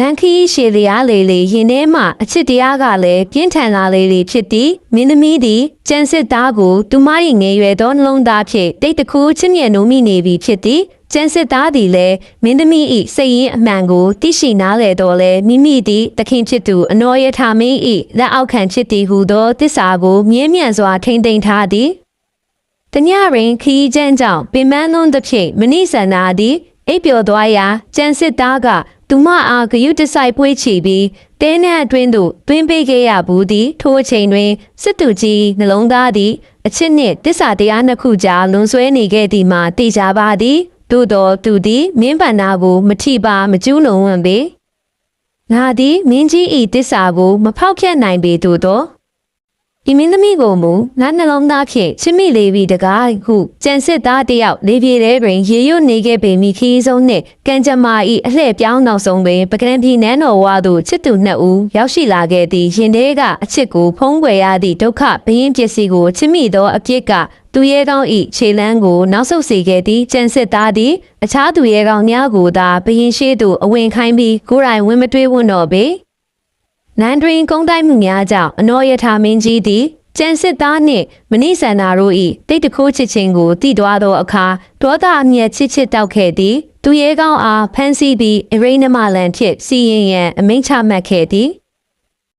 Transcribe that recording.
လန်ခီရှေလျားလေးလေးရင်ထဲမှာအချစ်တရားကလည်းပြင်းထန်လာလေးလေးဖြစ်သည်မင်းသမီးသည်ကျန်စစ်သားကိုသူမ၏ငယ်ရွယ်သောနှလုံးသားဖြင့်တိတ်တခုချစ်မြတ်နိုးမိနေပြီဖြစ်သည်ကျန်စစ်သားသည်လည်းမင်းသမီး၏စိတ်ရင်းအမှန်ကိုသိရှိနားလေတော့လဲမိမိသည်တခင်ဖြစ်သူအနောရထာမင်း၏လက်အောက်ခံဖြစ်သည်ဟုသောတစ္ဆာကိုမြဲမြံစွာထိမ့်သိမ်းထားသည်တညရင်ခီးကျန်းကြောင့်ပင်မန်းသွန်းသဖြင့်မနိဆန္နာသည်အိပ်ပျော်သွားရာကျန်စစ်သားက သူမအားဂယုတစိုက်ပွေးချီပြီးတဲနှံအတွင်းသို့တွင်းပေးခဲ့ရဘူးသည်ထိုအချိန်တွင်စစ်သူကြီးနှလုံးသားသည်အချစ်နှင့်တစ္ဆာတရားနှစ်ခုကြားလွန်ဆွဲနေခဲ့သည်မှာသိကြပါသည်သို့တော်သူသည်မင်းဗန္နာကိုမထိပါမကျူးလွန်ဝံပေငါသည်မင်းကြီးဤတစ္ဆာကိုမဖောက်ဖျက်နိုင်ပေသို့သော ဒီမင်းသမီးကိုမူငါနှလုံးသားဖြင့်ချစ်မိလေပြီတကားဟုကြံစစ်သားတယောက်လေပြေထဲတွင်ရေရွတ်နေခဲ့ပေမိခီးဆုံးနှင့်ကံကြမ္မာဤအလှည့်ပြောင်းနောက်ဆုံးတွင်ပကံပြည်နန်းတော်ဝါသို့ချစ်သူနှစ်ဦးရောက်ရှိလာခဲ့သည့်ရင်ထဲကအချစ်ကိုဖုံးကွယ်ရသည့်ဒုက္ခဘယင်းပစ္စည်းကိုချစ်မိသောအပြစ်ကသူရဲကောင်းဤခြေလန်းကိုနောက်ဆုတ်စေခဲ့သည့်ကြံစစ်သားသည်အခြားသူရဲကောင်းများကိုသာဘယင်းရှိသို့အဝင်ခိုင်းပြီးကိုယ်တိုင်ဝင်မတွေးဝွန်းတော့ပေ နန်းတွင်ကုန်းတိုက်မှုများကြောင့်အနောယထာမင်းကြီးသည်ကျန်စစ်သားနှင့်မနိဆန္ဒာတို့၏တိတ်တခိုးချစ်ခြင်းကိုတည်သွားသောအခါဒေါသအမျက်ချစ်ချစ်တောက်ခဲ့သည်သူရဲကောင်းအားဖမ်းဆီးပြီးအရိနမလန်ဖြစ်စီရင်ရန်အမိန့်ချမှတ်ခဲ့သည်